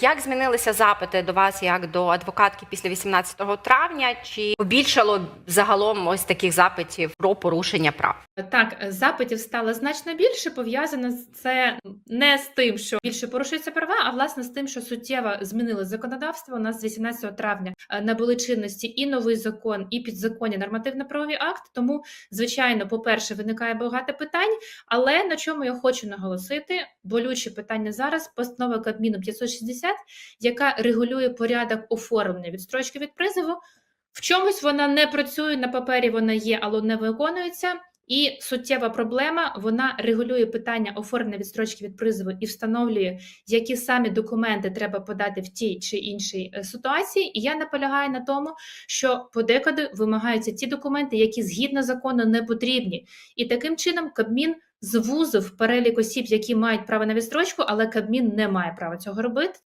Як змінилися запити до вас як до адвокатки після 18 травня? Чи побільшало загалом ось таких запитів про порушення прав? Так, запитів стало значно більше. Пов'язано це не з тим, що більше порушуються права, а власне з тим, що суттєво змінили законодавство. У нас з 18 травня е, набули чинності і новий закон, і підзаконні нормативно-правові акти. Тому, звичайно, по-перше, виникає багато питань. Але на чому я хочу наголосити, болюче питання зараз постанова Кабміну 560, яка регулює порядок оформлення відстрочки від призову. В чомусь вона не працює на папері, вона є, але не виконується. І суттєва проблема вона регулює питання оформлення відстрочки від призову і встановлює, які самі документи треба подати в тій чи іншій е, ситуації. І я наполягаю на тому, що подекуди вимагаються ті документи, які згідно закону не потрібні. І таким чином Кабмін звузив перелік осіб, які мають право на відстрочку, але Кабмін не має права цього робити.